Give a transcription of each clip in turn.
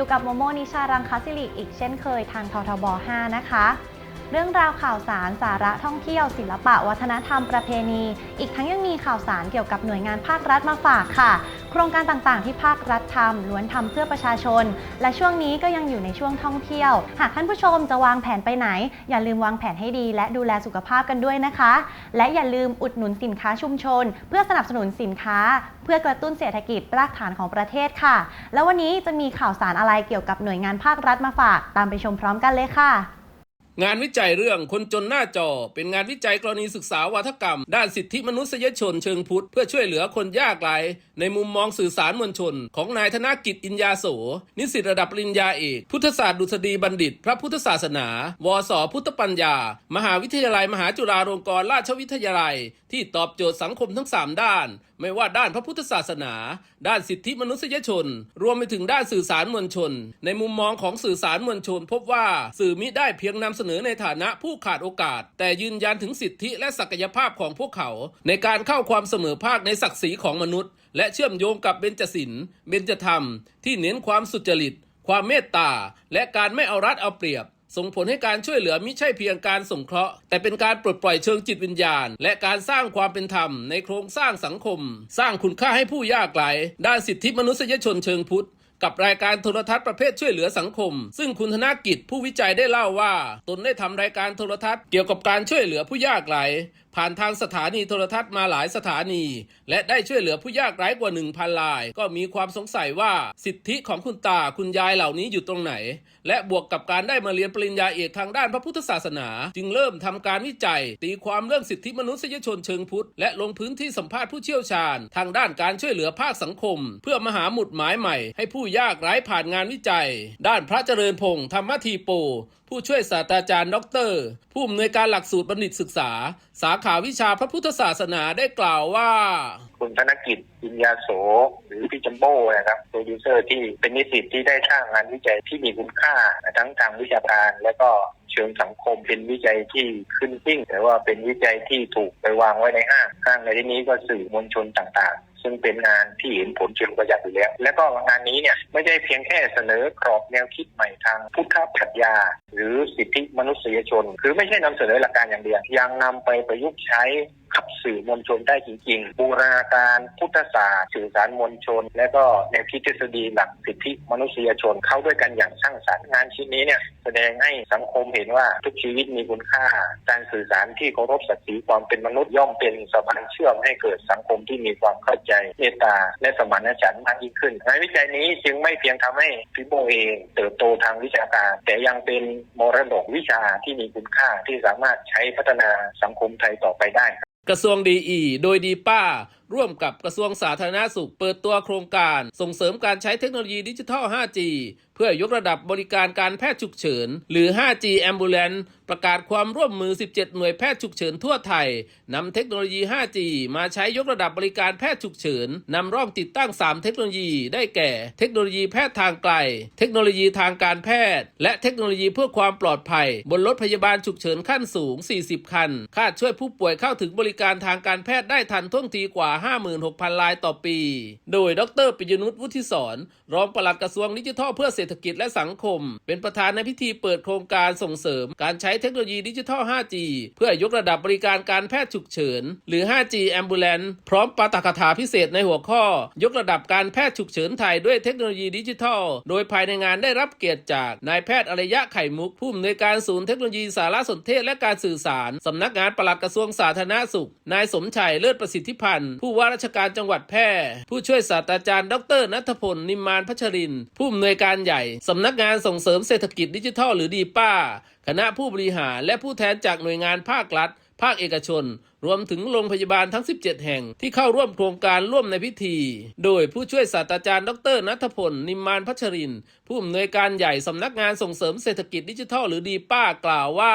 อยู่กับโมโมนิชารังคสิริอีกเช่นเคยทางททบ 5 นะคะ เรื่องราวข่าวสารสาระท่องเที่ยว ศิลปะวัฒนธรรมประเพณี อีกทั้งยังมีข่าวสารเกี่ยวกับหน่วยงานภาครัฐมาฝากค่ะ โครงการต่างๆ ที่ภาครัฐทำล้วนทำเพื่อประชาชน และช่วงนี้ก็ยังอยู่ในช่วงท่องเที่ยว หากท่านผู้ชมจะวางแผนไปไหน อย่าลืมวางแผนให้ดี และดูแลสุขภาพกันด้วยนะคะ และอย่าลืมอุดหนุนสินค้าชุมชน เพื่อสนับสนุนสินค้า เพื่อกระตุ้นเศรษฐกิจรากฐานของประเทศค่ะ แล้ววันนี้จะมีข่าวสารอะไรเกี่ยวกับหน่วยงานภาครัฐมาฝาก ตามไปชมพร้อมกันเลยค่ะ งานวิจัยเรื่องคนจนหน้าจอ เป็นงานวิจัยกรณีศึกษาวัฒกรรม ด้านสิทธิมนุษยชนเชิงพุทธ เพื่อช่วยเหลือคนยากไร้ในมุมมองสื่อสารมวลชน ของนายธนกิจอินยาโส นิสิตระดับปริญญาเอกพุทธศาสตร์ดุษฎีบัณฑิต พระพุทธศาสนา วสพุทธปัญญา มหาวิทยาลัยมหาจุฬาลงกรณราชวิทยาลัย ที่ตอบโจทย์สังคมทั้ง 3 ด้าน ไม่ว่าด้านพระพุทธศาสนา ด้านสิทธิมนุษยชน รวมไปถึงด้านสื่อสารมวลชน ในมุมมองของสื่อสารมวลชน พบว่าสื่อมิได้เพียงนำเสนอในฐานะผู้ขาดโอกาส แต่ยืนยันถึงสิทธิและศักยภาพของพวกเขา ในการเข้าความเสมอภาคในศักดิ์ศรีของมนุษย์ และเชื่อมโยงกับเบญจศิลป์เบญจธรรม ที่เน้นความสุจริต ความเมตตา และการไม่เอารัดเอาเปรียบ ส่งผลให้การช่วยเหลือมิใช่เพียงการสงเคราะห์ แต่เป็นการปลดปล่อยเชิงจิตวิญญาณ และการสร้างความเป็นธรรมในโครงสร้างสังคม สร้างคุณค่าให้ผู้ยากไร้ด้านสิทธิมนุษยชนเชิงพุทธกับรายการโทรทัศน์ประเภทช่วยเหลือสังคม ซึ่งคุณธนกิจผู้วิจัยได้เล่าว่า ตนได้ทำรายการโทรทัศน์เกี่ยวกับการช่วยเหลือผู้ยากไร้ ผ่านทางสถานีโทรทัศน์มาหลายสถานี และได้ช่วยเหลือผู้ยากไร้กว่า 1,000ราย ก็มีความสงสัยว่าสิทธิของคุณตาคุณยายเหล่านี้อยู่ตรงไหน และบวกกับการได้มาเรียนปริญญาเอกทางด้านพระพุทธศาสนา จึงเริ่มทำการวิจัย ตีความเรื่องสิทธิมนุษยชนเชิงพุทธ และลงพื้นที่สัมภาษณ์ผู้เชี่ยวชาญ ทางด้านการช่วยเหลือภาคสังคม เพื่อมาหาหมุดหมายใหม่ ให้ผู้ยากไร้ผ่านงานวิจัย ด้านพระเจริญพงษ์ธรรมทีโป ผู้ช่วยศาสตราจารย์ด็อกเตอร์ผู้อำนวยการหลักสูตรบัณฑิตศึกษา สาขาวิชาพระพุทธศาสนาได้กล่าวว่า คุณธนกิจอินยาโส หรือพี่จัมโบ้นะครับโปรดิวเซอร์ที่เป็นนิสิตที่ได้สร้างงานวิจัยที่มีคุณค่าทั้งทางวิชาการและก็เชิงสังคมเป็นวิจัยที่ขึ้นทิ้งแต่ว่าเป็นวิจัยที่ถูกไปวางไว้ในห้างห้างในที่นี้ก็สื่อมวลชนต่างๆ ซึ่งเป็นงานที่เห็นผลเชิงประจักษ์อยู่แล้ว และก็งานนี้เนี่ยไม่ได้เพียงแค่เสนอกรอบแนวคิดใหม่ทางพุทธปรัชญา หรือสิทธิมนุษยชน คือไม่ใช่นำเสนอหลักการอย่างเดียวยังนำไปประยุกต์ใช้กับสื่อมวลชนได้จริง ๆ บูรณาการพุทธศาสตร์สื่อสารมวลชน และก็แนวคิดทฤษฎีหลักสิทธิมนุษยชนเข้าด้วยกันอย่างสร้างสรรค์งานชิ้นนี้เนี่ยแสดงให้สังคมเห็นว่าทุกชีวิตมีคุณค่า การสื่อสารที่เคารพศักดิ์ศรีความเป็นมนุษย์ย่อมเป็นสะพานเชื่อมให้เกิดสังคมที่มีความเข้าใจเมตตาและสมานฉันท์มากยิ่งขึ้นงานวิจัยนี้จึงไม่เพียงทำให้พิโบเองเติบโตทางวิชาการ แต่ยังเป็นมรดกวิชาที่มีคุณค่าที่สามารถใช้พัฒนาสังคมไทยต่อไปได้ กระทรวงดีอีโดยดีป้า ร่วมกับกระทรวงสาธารณสุขเปิดตัวโครงการส่งเสริมการใช้เทคโนโลยีดิจิทัล 5G เพื่อยกระดับบริการการแพทย์ฉุกเฉิน หรือ 5G Ambulance ประกาศความร่วมมือ 17 หน่วยแพทย์ฉุกเฉินทั่วไทยนำเทคโนโลยี 5G มาใช้ยกระดับบริการแพทย์ฉุกเฉินนำร่องติดตั้ง 3 เทคโนโลยีได้แก่ เทคโนโลยีแพทย์ทางไกล เทคโนโลยีทางการแพทย์ และเทคโนโลยีเพื่อความปลอดภัย บนรถพยาบาลฉุกเฉินขั้นสูง 40 คันคาดช่วยผู้ป่วยเข้าถึงบริการทางการแพทย์ได้ทันท่วงทีกว่า56,000 รายต่อปี โดยดรปิยนุชวุฒิสอนรองปลัดกระทรวงดิจิทัลเพื่อเศรษฐกิจและสังคม เป็นประธานในพิธีเปิดโครงการส่งเสริมการใช้เทคโนโลยีดิจิทัล 5G เพื่อยกระดับบริการการแพทย์ฉุกเฉิน หรือ 5G Ambulance พร้อมปาฐกถาพิเศษในหัวข้อ ยกระดับการแพทย์ฉุกเฉินไทยด้วยเทคโนโลยีดิจิทัล โดยภายในงานได้รับเกียรติจากนายแพทย์อารยะไข่มุกผู้อำนวยการศูนย์เทคโนโลยีสารสนเทศและการสื่อสาร สำนักงานปลัดกระทรวงสาธารณสุข นายสมชัยเลิศประสิทธิพันธ์ผู้ว่าราชการจังหวัดแพร่ ผู้ช่วยศาสตราจารย์ ดรนัทพล นิมมานพัชริน ผู้อำนวยการใหญ่ สำนักงานส่งเสริมเศรษฐกิจดิจิทัลหรือดีป้า คณะผู้บริหารและผู้แทนจากหน่วยงานภาครัฐ ภาคเอกชน รวมถึงโรงพยาบาลทั้ง 17 แห่งที่เข้าร่วมโครงการร่วมในพิธี โดยผู้ช่วยศาสตราจารย์ ดรนัทพล นิมมานพัชริน ผู้อำนวยการใหญ่สำนักงานส่งเสริมเศรษฐกิจดิจิทัลหรือดีป้ากล่าวว่า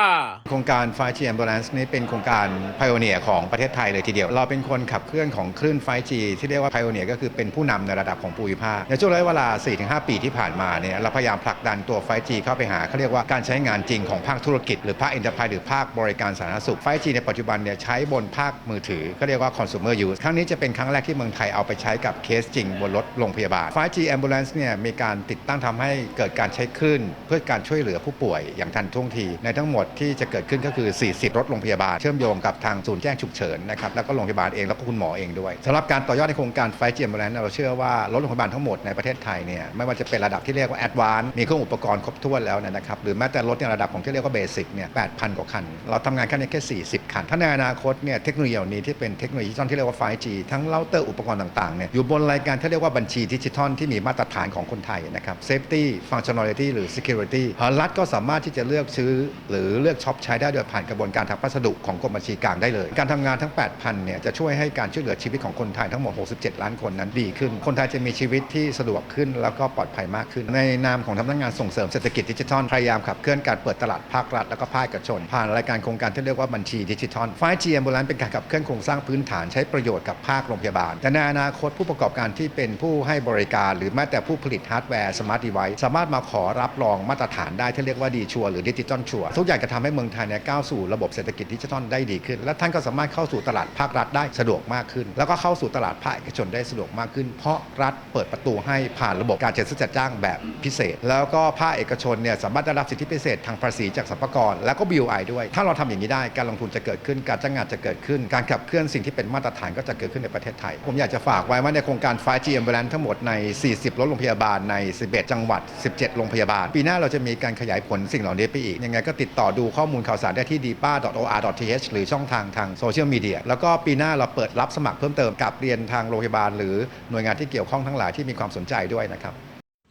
โครงการ 5G Ambulance นี่เป็นโครงการ Pioneer ของประเทศไทยเลยทีเดียว เราเป็นคนขับเคลื่อนของคลื่น 5G ที่เรียกว่า Pioneer ก็คือเป็นผู้นำในระดับของภูมิภาคในช่วงระยะเวลา 4-5 ปีที่ผ่านมาเนี่ยเราพยายามผลักดันตัว 5G เข้าไปหาเขาเรียกว่าการใช้งานจริงของภาคธุรกิจหรือภาค Enterprise หรือภาคบริการสาธารณสุข 5G ในปัจจุบันเนี่ยใช้บนภาคมือถือก็เรียกว่า consumer use ครั้งนี้จะเป็นครั้งแรกที่เมืองไทยเอาไปใช้กับเคสจริงบนรถโรงพยาบาล 5G Ambulance เนี่ยมีการติดตั้งทำให้เกิดการใช้คลื่นเพื่อการช่วยเหลือผู้ป่วยอย่างทันท่วงที ในทั้งหมดที่จะเกิดขึ้นก็คือ 40 รถโรงพยาบาล เชื่อมโยงกับทางศูนย์แจ้งฉุกเฉินนะครับแล้วก็โรงพยาบาลเองแล้วก็คุณหมอเองด้วยสำหรับการต่อยอดในโครงการ 5G Ambulance เราเชื่อว่ารถโรงพยาบาลทั้งหมดในประเทศไทยเนี่ยไม่ว่าจะเป็นระดับที่เรียกว่า Advanced มีเครื่องอุปกรณ์ครบถ้วนแล้วนะครับหรือแม้แต่รถในระดับของที่เรียกว่าเบสิกเนี่ย8,000 กว่าคัน เราทำงานแค่นี้แค่ 40 คัน ถ้าในอนาคตเนี่ยเทคโนโลยีเหล่านี้ที่เป็นเทคโนโลยีดิจิทัลที่เรียกว่า 5G ทั้งเราเตอร์อุปกรณ์ต่างๆเนี่ยอยู่บนรายการที่เรียกว่าบัญชีดิจิทัลที่มีมาตรฐานของคนไทยนะครับ Safety Functionality หรือ Security รัฐก็สามารถที่จะเลือกซื้อ หรือเลือกช็อปใช้ได้โดยผ่านกระบวนการทางพัสดุของกรมบัญชีกลางได้เลย การทำงานทั้ง 8,000เนี่ยจะช่วยให้การช่วยเหลือชีวิตของคนไทยทั้งหมด 67 ล้านคนนั้นดีขึ้น คนไทยจะมีชีวิตที่สะดวกขึ้น แล้วก็ปลอดภัยมากขึ้น ในนามของสำนักงานส่งเสริมเศรษฐกิจดิจิทัลพยายามขับเคลื่อนการเปิดตลาดภาครัฐและก็ภาคเอกชนผ่านรายการโครงการที่เรียกว่าบัญชีดิจิทัล 5G Ambulance เป็นการขับเคลื่อนโครงสร้างพื้นฐานใช้ประโยชน์กับภาคโรงพยาบาลแต่ในอนาคตผู้ประกอบการที่เป็นผู้ให้บริการ หรือแม้แต่ผู้ผลิตฮาร์ดแวร์สมาร์ทเดเวิสามารถมาขอรับรองมาตรฐานได้ที่เรียกว่าดีชัวหรือดิจิตอลชัวทุกอย่างจะทำให้เมืองไทยเนี่ยก้าวสู่ระบบเศรษฐกิจดิจิทัลได้ดีขึ้น และท่านก็สามารถเข้าสู่ตลาดภาครัฐได้สะดวกมากขึ้น แล้วก็เข้าสู่ตลาดภาคเอกชนได้สะดวกมากขึ้น เพราะรัฐเปิดประตูให้ผ่านระบบการจัดซื้อจัดจ้างแบบพิเศษ แล้วก็ภาคเอกชนเนี่ยสามารถได้รับสิทธิพิเศษทางภาษีจากสรรพากรแล้วก็ BOI ด้วย ถ้าเราทำอย่างนี้ได้การลงทุนจะเกิดขึ้นการจ้างงานจะเกิดขึ้น การขับเคลื่อนสิ่งที่เป็นมาตรฐานก็จะเกิดขึ้นในประเทศไทย ผมอยากจะฝากไว้ว่าในโครงการ 5G Ambulance ทั้งหมดใน 40 รถโรงพยาบาลใน 11 จังหวัด 17 โรงพยาบาล ปีหน้าเราจะมีการขยายผลสิ่งเหล่านี้ไปอีก ยังไงก็ติดต่อดูข้อมูลข่าวสารได้ที่ dipa.or.th หรือช่องทางทางโซเชียลมีเดียแล้วก็ปีหน้าเราเปิดรับสมัครเพิ่มเติมกับเรียนทางโรงพยาบาล หรือหน่วยงานที่เกี่ยวข้องทั้งหลายที่มีความสนใจด้วยนะครับ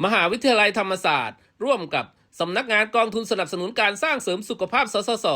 มหาวิทยาลัยธรรมศาสตร์ ร่วมกับ สำนักงานกองทุนสนับสนุนการสร้างเสริมสุขภาพ สสส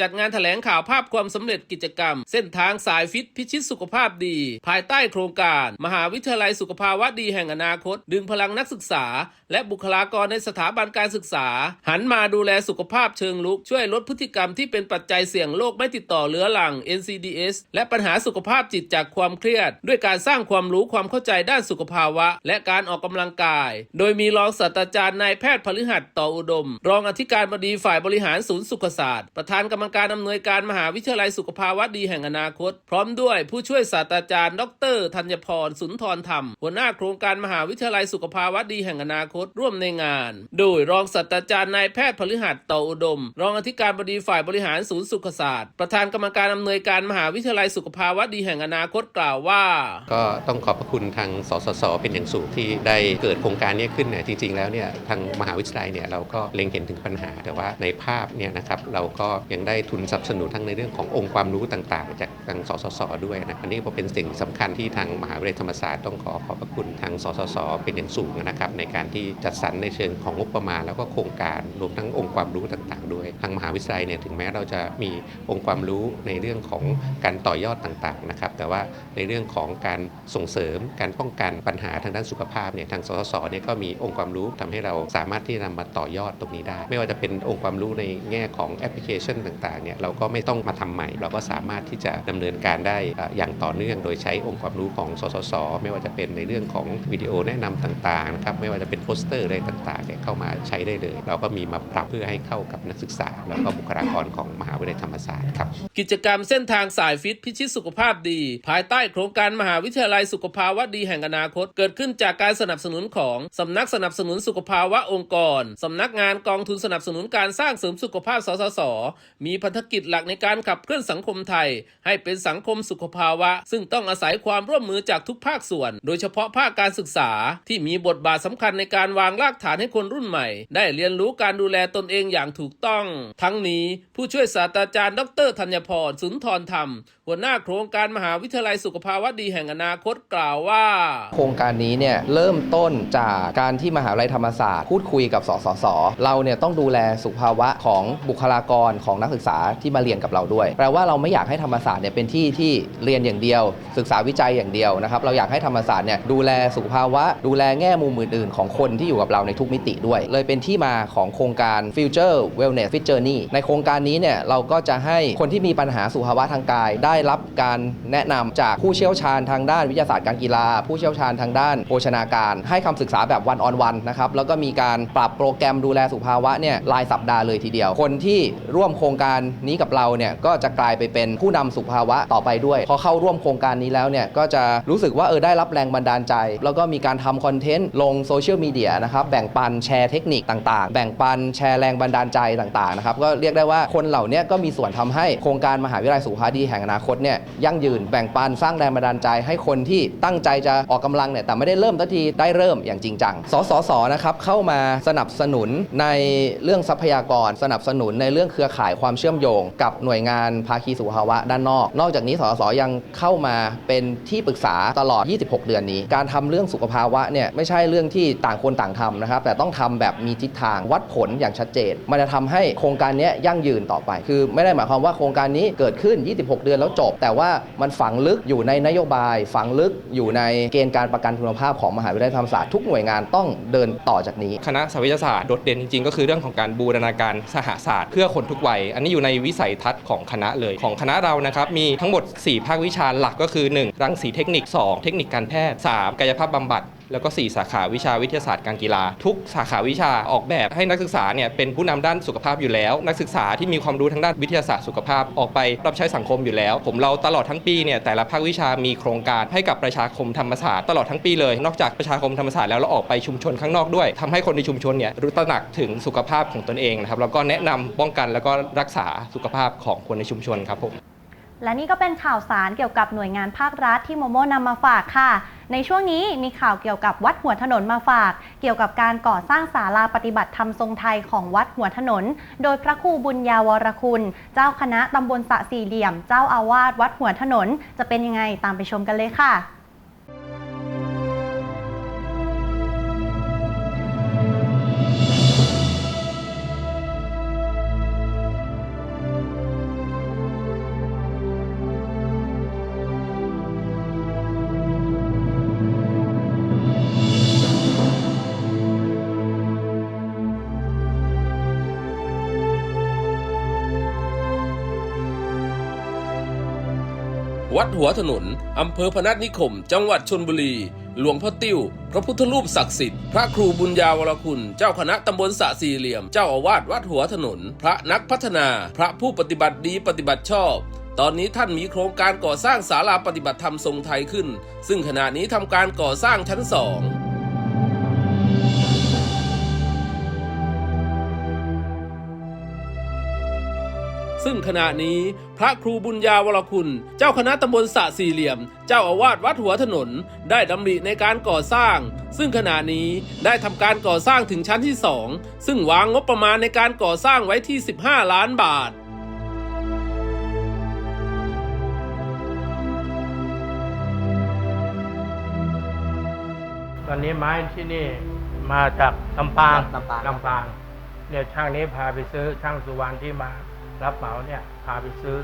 จัดงานแถลงข่าวภาพความสำเร็จกิจกรรม เส้นทางสายฟิตพิชิตสุขภาพดี ภายใต้โครงการ มหาวิทยาลัยสุขภาวะดีแห่งอนาคต ดึงพลังนักศึกษา และบุคลากรในสถาบันการศึกษา หันมาดูแลสุขภาพเชิงลุก ช่วยลดพฤติกรรมที่เป็นปัจจัยเสี่ยงโรคไม่ติดต่อเรื้อรัง NCDS และปัญหาสุขภาพจิตจากความเครียด ด้วยการสร้างความรู้ความเข้าใจด้านสุขภาวะ และการออกกำลังกาย โดยมีรองศาสตราจารย์นายแพทย์พฤหัสต่ออุดม รองอธิการบดีฝ่ายบริหารศูนย์สุขศาสตร์ ประธานกรรมการอำนวยการมหาวิทยาลัยสุขภาวะดีแห่งอนาคต พร้อมด้วยผู้ช่วยศาสตราจารย์ ดรธัญพรสุนทรธรรม หัวหน้าโครงการมหาวิทยาลัยสุขภาวะดีแห่งอนาคตร่วมในงาน โดยรองศาสตราจารย์นายแพทย์พฤหัสต่ออุดม รองอธิการบดีฝ่ายบริหารศูนย์สุขศาสตร์ ประธานกรรมการอำนวยการมหาวิทยาลัยสุขภาวะดีแห่งอนาคตกล่าวว่า ก็ต้องขอบพระคุณทางสสสเป็นอย่างสูงที่ได้เกิดโครงการนี้ขึ้นเนี่ยจริงๆแล้วเนี่ยทางมหาวิทยาลัยเนี่ยเราก็็เล็งเห็นถึงปัญหา แต่ว่าในภาพเนี่ยนะครับเราก็ยังได้ทุนสนับสนุนทั้งในเรื่องขององค์ความรู้ต่างๆ จากทางสสสด้วยนะอันนี้ก็เป็นสิ่งสำคัญที่ทางมหาวิทยาลัยธรรมศาสตร์ต้องขอขอบพระคุณทางสสสเป็นอย่างสูงนะครับในการที่จัดสรรในเชิงของงบประมาณ แล้วก็โครงการรวมทั้งองค์ความรู้ต่างๆ ด้วยทางมหาวิทยาลัยเนี่ยถึงแม้เราจะมีองค์ความรู้ในเรื่องของการต่อยอดต่างๆนะครับแต่ว่าในเรื่องของการส่งเสริมการป้องกันปัญหาทางด้านสุขภาพเนี่ยทางสสสเนี่ยก็มีองค์ความรู้ทำให้เราสามารถที่จะนำมาต่อยอดตรงนี้ได้ ไม่ว่าจะเป็นองค์ความรู้ในแง่ของแอปพลิเคชันต่างๆเนี่ยเราก็ไม่ต้องมาทำใหม่ เราก็สามารถที่จะดำเนินการได้อย่างต่อเนื่องโดยใช้องค์ความรู้ของสสส ไม่ว่าจะเป็นในเรื่องของวิดีโอแนะนำต่างๆนะครับไม่ว่าจะเป็นโปสเตอร์อะไรต่างๆเนี่ยเข้ามาใช้ได้เลย เราก็มีมาปรับเพื่อให้เข้ากับนักศึกษา แล้วก็บุคลากรของมหาวิทยาลัยธรรมศาสตร์ครับกิจกรรมเส้นทางสายฟิตพิชิตสุขภาพดี ภายใต้โครงการมหาวิทยาลัยสุขภาวะดีแห่งอนาคต เกิดขึ้นจากการสนับสนุนของสำนักสนับสนุนสุขภาวะองค์กรสำนักงานกองทุนสนับสนุนการสร้างเสริมสุขภาพ สสส มีพันธกิจหลักในการขับเคลื่อนสังคมไทย ให้เป็นสังคมสุขภาวะ ซึ่งต้องอาศัยความร่วมมือจากทุกภาคส่วน โดยเฉพาะภาคการศึกษาที่มีบทบาทสำคัญในการวางรากฐานให้คนรุ่นใหม่ ได้เรียนรู้การดูแลตนเองอย่างถูกต้อง ทั้งนี้ผู้ช่วยศาสตราจารย์ ดรธัญพรสุนทรธรรม หัวหน้าโครงการมหาวิทยาลัยสุขภาวะดีแห่งอนาคตกล่าวว่า โครงการนี้เนี่ยเริ่มต้นจากการที่มหาวิทยาลัยธรรมศาสตร์พูดคุยกับสสส เราเนี่ยต้องดูแลสุขภาวะของบุคลากรของนักศึกษาที่มาเรียนกับเราด้วยแปลว่าเราไม่อยากให้ธรรมศาสตร์เนี่ยเป็นที่ที่เรียนอย่างเดียว ศึกษาวิจัยอย่างเดียวนะครับเราอยากให้ธรรมศาสตร์เนี่ยดูแลสุขภาวะ ดูแลแง่มุมอื่นๆ ของคนที่อยู่กับเราในทุกมิติด้วย เลยเป็นที่มาของโครงการ Future Wellness Fit Journey ในโครงการนี้เนี่ยเราก็จะให้คนที่มีปัญหาสุขภาวะทางกายได้ได้รับการแนะนำจากผู้เชี่ยวชาญทางด้านวิทยาศาสตร์การกีฬา ผู้เชี่ยวชาญทางด้านโภชนาการ ให้คำศึกษาแบบวันออนวันนะครับแล้วก็มีการปรับโปรแกรมดูแลสุขภาวะเนี่ยรายสัปดาห์เลยทีเดียว คนที่ร่วมโครงการนี้กับเราเนี่ยก็จะกลายไปเป็นผู้นำสุขภาวะต่อไปด้วย พอเข้าร่วมโครงการนี้แล้วเนี่ยก็จะรู้สึกว่าเออได้รับแรงบันดาลใจ แล้วก็มีการทำคอนเทนต์ลงโซเชียลมีเดียนะครับแบ่งปันแชร์เทคนิคต่างๆ แบ่งปันแชร์แรงบันดาลใจต่างๆนะครับก็เรียกได้ว่าคนเหล่านี้ก็มีส่วนทำให้โครงการมหาวิทยาลัยสุขภาพดีแห่งอนาคตเนี่ยยั่งยืนแบ่งปันสร้างแรงบันดาลใจ ให้คนที่ตั้งใจจะออกกำลังเนี่ยแต่ไม่ได้เริ่มทันทีได้เริ่มอย่างจริงจังสสสนะครับเข้ามาสนับสนุนในเรื่องทรัพยากร สนับสนุนในเรื่องเครือข่ายความเชื่อมโยง กับหน่วยงานภาคีสุขภาวะด้านนอก นอกจากนี้สสสยังเข้ามาเป็นที่ปรึกษาตลอด 26 เดือนนี้ การทำเรื่องสุขภาวะเนี่ยไม่ใช่เรื่องที่ต่างคนต่างทำนะครับแต่ต้องทำแบบมีทิศทางวัดผลอย่างชัดเจน มันจะทำให้โครงการนี้ยั่งยืนต่อไป คือไม่ได้หมายความว่าโครงการนี้เกิดขึ้น 26 เดือนแล้วจบ แต่ว่ามันฝังลึกอยู่ในนโยบาย ฝังลึกอยู่ในเกณฑ์การประกันคุณภาพของมหาวิทยาลัยธรรมศาสตร์ทุกหน่วยงานต้องเดินต่อจากนี้ คณะสัพยศาสตร์โดดเด่นจริงๆ ก็คือเรื่องของการบูรณาการสหศาสตร์เพื่อคนทุกวัย อันนี้อยู่ในวิสัยทัศน์ของคณะเลยของคณะเรานะครับมีทั้งหมด 4 ภาควิชาหลักก็คือ 1 รังสีเทคนิค 2 เทคนิคการแพทย์ 3 กายภาพบำบัด แล้วก็ 4 สาขาวิชาวิทยาศาสตร์การกีฬา ทุกสาขาวิชาออกแบบให้นักศึกษาเนี่ยเป็นผู้นำด้านสุขภาพอยู่แล้ว นักศึกษาที่มีความรู้ทางด้านวิทยาศาสตร์สุขภาพออกไปรับใช้สังคมอยู่แล้ว ผมเราตลอดทั้งปีเนี่ยแต่ละภาควิชามีโครงการให้กับประชาคมธรรมศาสตร์ตลอดทั้งปีเลย นอกจากประชาคมธรรมศาสตร์แล้วเราออกไปชุมชนข้างนอกด้วยทำให้คนในชุมชนเนี่ยรู้ตระหนักถึงสุขภาพของตนเองนะครับแล้วก็แนะนำป้องกันแล้วก็รักษาสุขภาพของคนในชุมชนครับผม และนี่ก็เป็นข่าวสารเกี่ยวกับหน่วยงานภาครัฐที่โมโมนำมาฝากค่ะ ในช่วงนี้มีข่าวเกี่ยวกับวัดหัวถนนมาฝาก เกี่ยวกับการก่อสร้างศาลาปฏิบัติธรรมทรงไทยของวัดหัวถนน โดยพระครูบุญญาวรคุณ เจ้าคณะตำบลสะสี่เหลี่ยม เจ้าอาวาสวัดหัวถนน จะเป็นยังไงตามไปชมกันเลยค่ะ ดหัวถนน อำเภอพนัสนิคม จังหวัดชนบุรี หลวงพ่อติ้ว พระพุทธรูปศักดิ์สิทธิ์ พระครูบุญญาวรคุณ เจ้าคณะตำบลสะสี่เหลี่ยม เจ้าอาวาสวัดหัวถนน พระนักพัฒนา พระผู้ปฏิบัติดีปฏิบัติชอบ ตอนนี้ท่านมีโครงการก่อสร้างศาลาปฏิบัติธรรมทรงไทยขึ้น ซึ่งขณะนี้ทำการก่อสร้างชั้นสอง ซึ่งขณะนี้พระครูบุญญาวรคุณ เจ้าคณะตำบลสะสี่เหลี่ยม เจ้าอาวาสวัดหัวถนน ได้ดำริในการก่อสร้าง ซึ่งขณะนี้ได้ทำการก่อสร้างถึงชั้นที่ 2 ซึ่งวางงบประมาณในการก่อสร้างไว้ที่ 15 ล้านบาทตอนนี้ไม้ที่นี่มาจากลำปางลำปางลำปางเนี่ยช่างนี้พาไปซื้อช่างสุวรรณที่มา รับเหมาเนี่ยพาไปซื้อ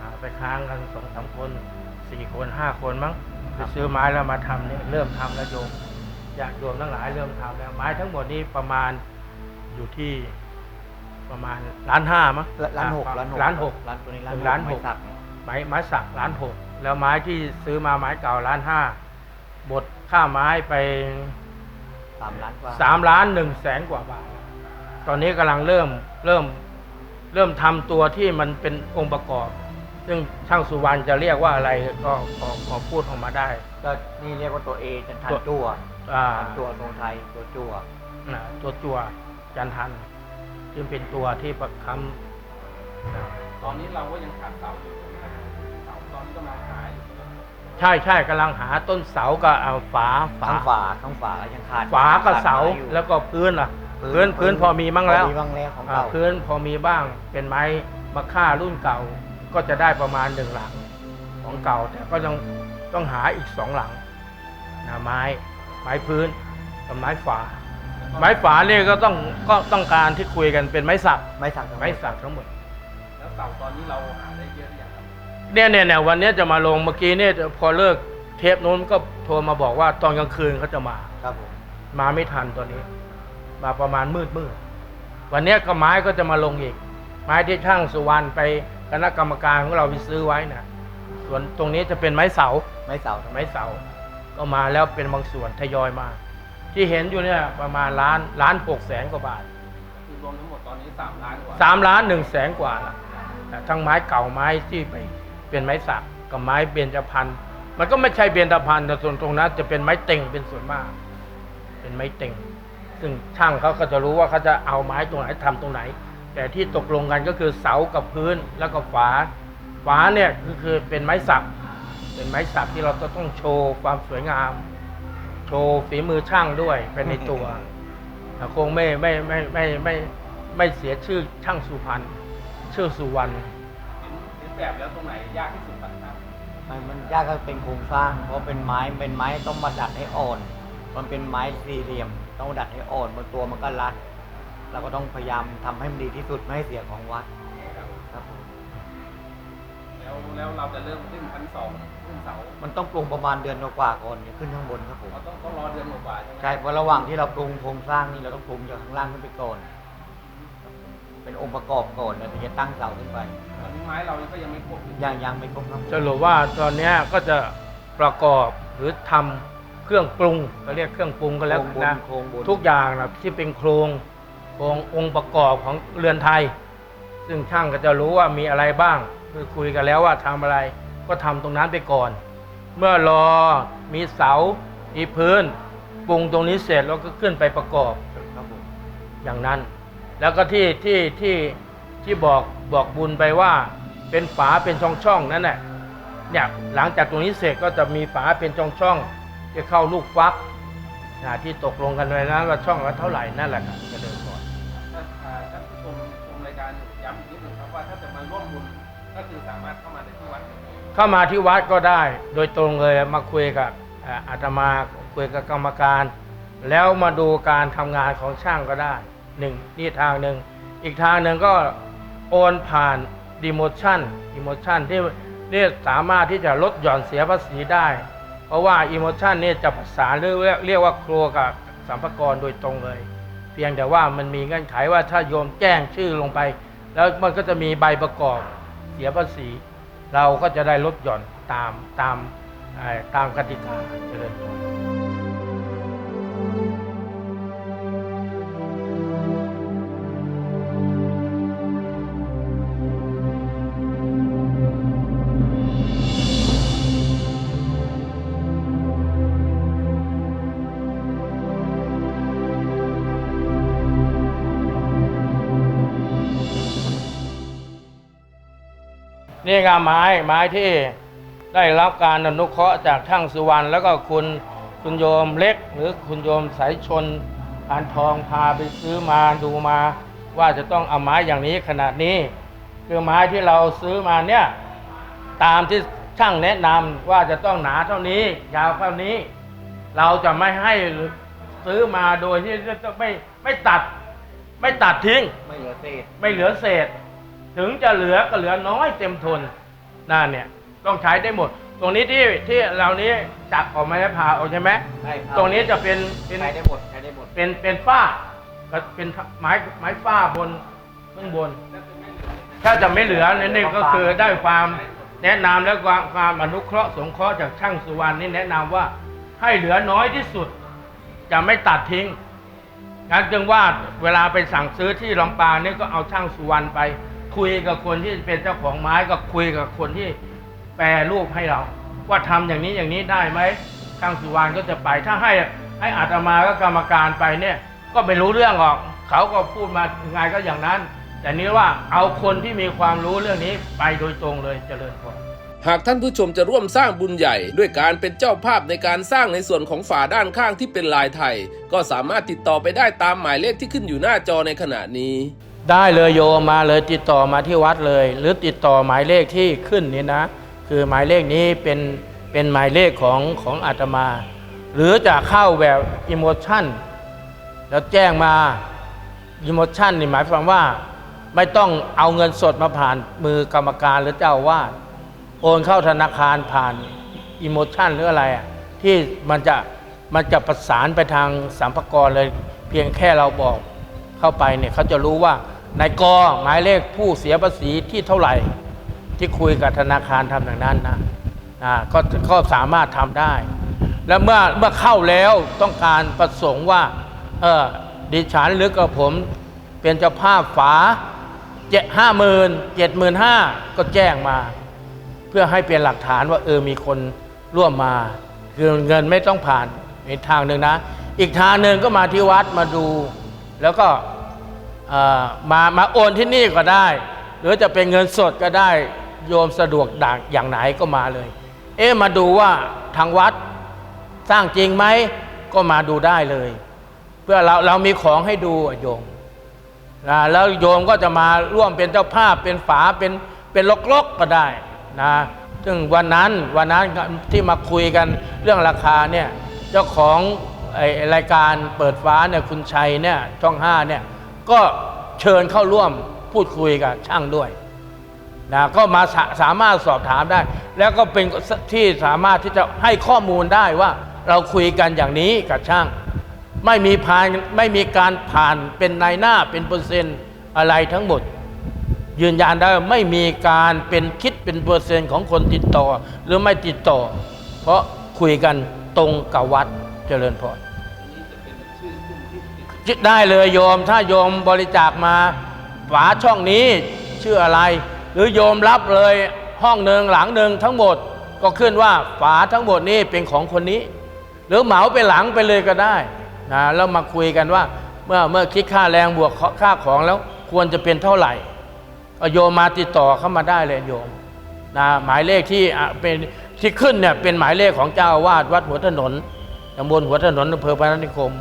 อาไปค้างกันสองสามคนสี่คนห้าคนมั้งไปซื้อไม้แล้วมาทำเนี่ยเริ่มทำแล้วโยมอยากโยมทั้งหลายเริ่มทำแล้วไม้ทั้งหมดนี้ประมาณอยู่ที่ประมาณล้านห้ามั้งล้านหกล้านหกล้านหกล้านตัวนี้ล้านถึงหกล้านหกไม่สักเนี่ยไม้ไม้สักล้านหกแล้วไม้ที่ซื้อมาไม้เก่าล้านห้าบดค่าไม้ไปสามล้านกว่าสามล้านหนึ่งแสนกว่าบาท ตอนนี้กำลังเริ่มเริ่ม เริ่มทำตัวที่มันเป็นองค์ประกอบ ซึ่งช่างสุวรรณจะเรียกว่าอะไรก็ขอขอพูดออกมาได้ ก็นี่เรียกว่าตัวเอจันทันตัวจั่วอ่าทันจั่วทรงไทยตัวจั่วนะตัวจัวจันทันซึ่งเป็นตัวที่ประคำนะตอนนี้เราก็ยังขาดเสาอยู่เสาตอนนี้กำลังหาอยู่ใช่ใช่กำลังหาต้นเสากับเอาฝาฝาทั้งฝาทั้งฝาก็ยังขาดฝากับเสาขดไม้อยู่แล้วก็พื้นล่ะ พื้นพื้นพอมีบ้างแล้วพอมีบ้างแล้วของอ่าเก่าพื้นพอมีบ้างเป็นไม้มะค่ารุ่นเก่าก็จะได้ประมาณหนึ่งหลังของเก่าแต่ก็ยังต้องหาอีกสองหลังนะไม้ไม้พื้นกับไม้ฝา ไม้ฝาเนี่ยก็ต้องก็ต้องการที่คุยกันเป็นไม้สักไม้สักทั้งหมดไม้สักทั้งหมดแล้วเต่าตอนนี้เราหาได้เยอะหรือยังครับเนี่ยเนี่ยเนี่ยวันเนี้ยจะมาลงเมื่อกี้เนี่ยพอเลิกเทปนู้นก็โทรมาบอกว่าตอนกลางคืนเขาจะมาครับผมมาไม่ทันตอนนี้ มาประมาณมืดมืดวันเนี้ยก็ไม้ก็จะมาลงอีก ไม้ที่ช่างสุวรรณไปคณะกรรมการของเราไปซื้อไว้นะส่วนตรงนี้จะเป็นไม้เสา ไม้เสาทั้งหมไม้ดเสา ก็มาแล้วเป็นบางส่วนทยอยมา ที่เห็นอยู่เนี่ยประมาณล้านล้านหกแสนกว่าบาทคือรวมทั้งหมดตอนนี้3ล้านกว่าสามล้านหนึ่งแสนกว่าละแต่ทั้งไม้เก่าไม้ที่ไปเป็นไม้สักกับไม้เบญจพรรณมันก็ไม่ใช่เบญจพรรณแต่ส่วนตรงนั้นจะเป็นไม้เต็งเป็นส่วนมาก เป็นไม้เต็ง ซึ่งช่างเขาก็จะรู้ว่าเขาจะเอาไม้ตรงไหนทำตรงไหน แต่ที่ตกลงกันก็คือเสากับพื้นแล้วก็ฝา ฝาเนี่ยก็คือเป็นไม้สัก เป็นไม้สักที่เราจะต้องโชว์ความสวยงาม โชว์ฝีมือช่างด้วยเป็นในตัวแต่คงไม่ไม่ไม่ไม่ไม่ไม่ไม่เสียชื่อช่างสุพรรณชื่อสุวรรณเห็นแบบแล้วตรงไหนยากที่สุดครับมันมันยากก็เป็นโครงสร้าง เพราะเป็นไม้เป็นไม้ต้องมาดัดให้อ่อน มันเป็นไม้สี่เหลี่ยม ต้องดัดให้อ่อนบนตัวมันก็รัดเราก็ต้องพยายามทำให้มันดีที่สุดไม่ให้เสียของวัดครับผมแล้วแล้วเราจะเริ่มขึ้นชั้นสองขึ้นเสา มันต้องปรุงประมาณเดือนกว่าๆก่อนขึ้นข้างบนครับผมเราต้องต้องรอเดือนกว่าๆใช่ไหมใช่เพราะระหว่างที่เราปรุงโครงสร้างนี่เราต้องปรุงจากข้างล่างขึ้นไปก่อน เป็นองค์ประกอบก่อนแล้วถึงจะตั้งเสาขึ้นไปตอนนี้ไม้เราก็ยังไม่ครบยังยังไม่ครบครับผมสรุปว่าตอนเนี้ยก็จะประกอบหรือทำ เครื่องปรุงก็เรียกเครื่องปรุงก็แล้วโครงบนนะโครงบน ทุกอย่างนะที่เป็นโครงโครงองค์ประกอบของเรือนไทย ซึ่งช่างก็จะรู้ว่ามีอะไรบ้างคือคุยกันแล้วว่าทำอะไรก็ทำตรงนั้นไปก่อน เมื่อรอมีเสามีพื้นปรุงตรงนี้เสร็จแล้วก็ขึ้นไปประกอบ ครับผมอย่างนั้น แล้วก็ที่ที่ที่ที่บอกบอกบุญไปว่า เป็นฝาเป็นช่องช่องๆนั่นแหละเนี่ยหลังจากตรงนี้เสร็จก็จะมีฝาเป็นช่องช่องๆ จะเข้าลูกฟักนะที่ตกลงกันไว้นะว่าช่องละเท่าไหร่นั่นแหละครับจะเดินก่อนถ้าอ่าท่านผู้ชมชมรายการย้ำอีกนิดหนึ่งครับว่าถ้าจะมาร่วมบุญก็คือสามารถเข้ามาได้ที่วัดเข้ามาที่วัดก็ได้ โดยตรงเลยมาคุยกับอ่าอาตมาคุยกับกรรมการ แล้วมาดูการทำงานของช่างก็ได้หนึ่งนี่ทางหนึ่งอีกทางหนึ่งก็โอนผ่านดีโมชั่นดีโมชั่นที่นี่สามารถที่จะลดหย่อนเสียภาษีได้ เพราะว่าอิโมชันนี่จะประสานเรียกเรียกว่าครัวกับสัมภากระโดยตรงเลย เพียงแต่ว่ามันมีเงื่อนไขว่าถ้าโยมแจ้งชื่อลงไป แล้วมันก็จะมีใบประกอบเสียภาษี เราก็จะได้ลดหย่อนตามตามตามกติกาเจริญพร นี่งาไม้ไม้ที่ได้รับการอนุเคราะห์จากช่างสุวรรณแล้วก็คุณคุณโยมเล็ก หรือคุณโยมสายชนพานทองพาไปซื้อมาดูมา ว่าจะต้องเอาไม้อย่างนี้ขนาดนี้ คือไม้ที่เราซื้อมาเนี่ยตามที่ช่างแนะนำว่าจะต้องหนาเท่านี้ ยาวเท่านี้ เราจะไม่ให้ซื้อมาโดยที่จะไม่ไม่ตัด ไม่ตัดทิ้ง ไม่เหลือเศษไม่เหลือเศษ ถึงจะเหลือก็เหลือน้อยเต็มทนนั่นเนี่ยต้องใช้ได้หมด ตรงนี้ที่ที่เรานี้จับออกมาแล้วผ่าออกใช่ไหมใช่ครับตรงนี้จะเป็นเป็นใช้ได้หมดใช้ได้หมดเป็นเป็นฝ้าก็เป็นไม้ไม้ฝ้าบนข้างบน ถ้าจะไม่เหลือนั่นนี่ก็คือได้ความแนะนำและความความอนุเคราะห์สงเคราะห์จากช่างสุวรรณนี่แนะนำว่าให้เหลือน้อยที่สุด จะไม่ตัดทิ้งงั้นจึงว่าเวลาไปสั่งซื้อที่ลำปางนี่ก็เอาช่างสุวรรณไป คุยกับคนที่เป็นเจ้าของไม้ก็คุยกับคนที่แปรรูปให้เรา ว่าทำอย่างนี้อย่างนี้ได้ไหมช่างสุวรรณก็จะไป ถ้าให้ให้อาตมาก็กรรมการไปเนี่ยก็ไม่รู้เรื่องหรอก เขาก็พูดมาไงก็อย่างนั้น แต่นี้ว่าเอาคนที่มีความรู้เรื่องนี้ไปโดยตรงเลยเจริญพรหากท่านผู้ชมจะร่วมสร้างบุญใหญ่ ด้วยการเป็นเจ้าภาพในการสร้างในส่วนของฝาด้านข้างที่เป็นลายไทย ก็สามารถติดต่อไปได้ตามหมายเลขที่ขึ้นอยู่หน้าจอในขณะนี้ ได้เลยโยมมาเลยติดต่อมาที่วัดเลย หรือติดต่อหมายเลขที่ขึ้นนี้นะ คือหมายเลขนี้เป็นเป็นหมายเลขของของอาตมา หรือจะเข้าแบบอิโมชันแล้วแจ้งมาอิโมชันนี่หมายความว่าไม่ต้องเอาเงินสดมาผ่านมือกรรมการหรือเจ้าวาดโอนเข้าธนาคารผ่านอิโมชันหรืออะไรอะที่มันจะมันจะประสานไปทางสัมภากรเลย เพียงแค่เราบอกเข้าไปเนี่ยเขาจะรู้ว่า นายกหมายเลขผู้เสียภาษีที่เท่าไหร่ ที่คุยกับธนาคารทำอย่างนั้นนะก็ก็สามารถทำได้ แล้วเมื่อเมื่อเข้าแล้วต้องการประสงค์ว่าเออดิฉันหรือกับผมเป็นเจ้าภาพฝาเจ็ดห้าหมื่นเจ็ดหมื่นห้าก็แจ้งมา เพื่อให้เป็นหลักฐานว่าเออมีคนร่วมมาคือเงินไม่ต้องผ่านอีกทางหนึ่งนะ อีกทางหนึ่งก็มาที่วัดมาดู แล้วก็ มามาโอนที่นี่ก็ได้ หรือจะเป็นเงินสดก็ได้โยมสะดวกดักอย่างไหนก็มาเลย เอ๊ะมาดูว่าทางวัดสร้างจริงไหมก็มาดูได้เลย เพื่อเราเรามีของให้ดูโยมนะแล้วโยมก็จะมาร่วมเป็นเจ้าภาพเป็นฝาเป็นเป็นลกๆก็ได้นะซึ่งวันนั้นวันนั้นที่มาคุยกันเรื่องราคาเนี่ยเจ้าของไอรายการเปิดฟ้าเนี่ยคุณชัยเนี่ยช่องห้าเนี่ย ก็เชิญเข้าร่วมพูดคุยกับช่างด้วยนะก็มาสาสามารถสอบถามได้ แล้วก็เป็นที่สามารถที่จะให้ข้อมูลได้ว่าเราคุยกันอย่างนี้กับช่าง ไม่มีผ่านไม่มีการผ่านเป็นนายหน้าเป็นเปอร์เซ็นต์อะไรทั้งหมด ยืนยันได้ไม่มีการเป็นคิดเป็นเปอร์เซ็นต์ของคนติดต่อ หรือไม่ติดต่อ เพราะคุยกันตรงกับวัดเจริญพร ได้เลยโยมถ้าโยมบริจาคมาฝาช่องนี้ชื่ออะไร หรือโยมรับเลยห้องหนึ่งหลังหนึ่งทั้งหมดก็ขึ้นว่าฝาทั้งหมดนี้เป็นของคนนี้ หรือเหมาไปหลังไปเลยก็ได้นะแล้วมาคุยกันว่าเมื่อเมื่อคิดค่าแรงบวกค่าของแล้วควรจะเป็นเท่าไหร่ก็โยมมาติดต่อเข้ามาได้เลยโยมนะหมายเลขที่เป็นที่ขึ้นเนี่ยเป็นหมายเลขของเจ้าอาวาสวัดหัวถนนตำบลหัวถนนอำเภอพนัสนิคม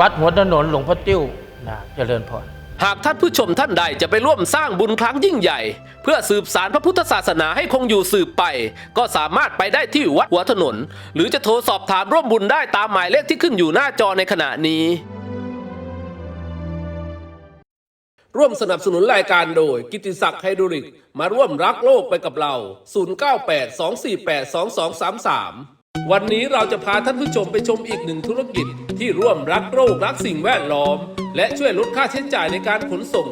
วัดหัวถนนหลวงพ่อติ้วนะเจริญพรหากท่านผู้ชมท่านใดจะไปร่วมสร้างบุญครั้งยิ่งใหญ่ เพื่อสืบสารพระพุทธศาสนาให้คงอยู่สืบไป ก็สามารถไปได้ที่วัดหัวถนน หรือจะโทรสอบถามร่วมบุญได้ตามหมายเลขที่ขึ้นอยู่หน้าจอในขณะนี้ ร่วมสนับสนุนรายการโดย กิติศักดิ์ไฮดรลิก มาร่วมรักโลกไปกับเรา 0982482233 วันนี้เราจะพาท่านผู้ชมไปชมอีกหนึ่งธุรกิจ ที่ร่วมรักโรครักสิ่งแวดล้อม และช่วยลดค่าใช้จ่ายในการขนส่ง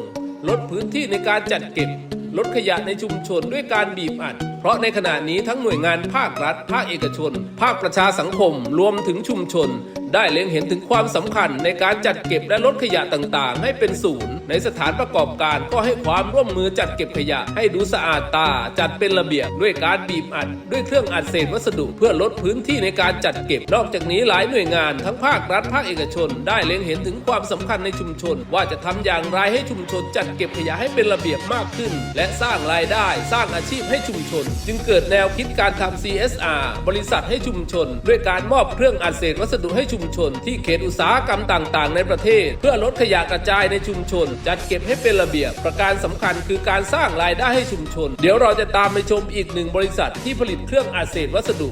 ลดพื้นที่ในการจัดเก็บ ลดขยะในชุมชนด้วยการบีบอัด เพราะในขณะนี้ทั้งหน่วยงานภาครัฐ ภาคเอกชน ภาคประชาสังคม รวมถึงชุมชน ได้เล็งเห็นถึงความสำคัญในการจัดเก็บและลดขยะต่างๆ ให้เป็นศูนย์ ในสถานประกอบการก็ให้ความร่วมมือจัดเก็บขยะ ให้ดูสะอาดตา จัดเป็นระเบียบด้วยการบีบอัด ด้วยเครื่องอัดเศษวัสดุ เพื่อลดพื้นที่ในการจัดเก็บ นอกจากนี้หลายหน่วยงานทั้งภาครัฐภาคเอกชน ได้เล็งเห็นถึงความสำคัญในชุมชน ว่าจะทำอย่างไรให้ชุมชนจัดเก็บขยะให้เป็นระเบียบมากขึ้น และสร้างรายได้สร้างอาชีพให้ชุมชน จึงเกิดแนวคิดการทำ CSR บริษัทให้ชุมชน ด้วยการมอบเครื่องอัดเศษวัสดุให้ชุมชน ที่เขตอุตสาหกรรมต่างๆ ในประเทศ เพื่อลดขยะกระจายในชุมชน จัดเก็บให้เป็นระเบียบ ประการสำคัญคือการสร้างรายได้ให้ชุมชน เดี๋ยวเราจะตามไปชมอีกหนึ่งบริษัทที่ผลิตเครื่องอัดเศษวัสดุ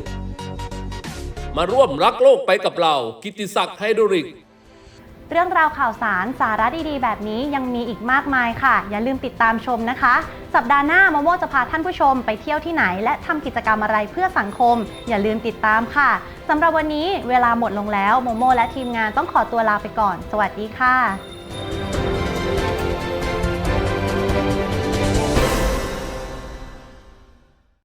มาร่วมรักโลกไปกับเรา กิติศักดิ์ไฮดริก เรื่องราวข่าวสารสาระดีๆ แบบนี้ยังมีอีกมากมายค่ะ อย่าลืมติดตามชมนะคะ สัปดาห์หน้าโมโมจะพาท่านผู้ชมไปเที่ยวที่ไหน และทำกิจกรรมอะไรเพื่อสังคม อย่าลืมติดตามค่ะสำหรับวันนี้เวลาหมดลงแล้วโมโมและทีมงานต้องขอตัวลาไปก่อน สวัสดีค่ะ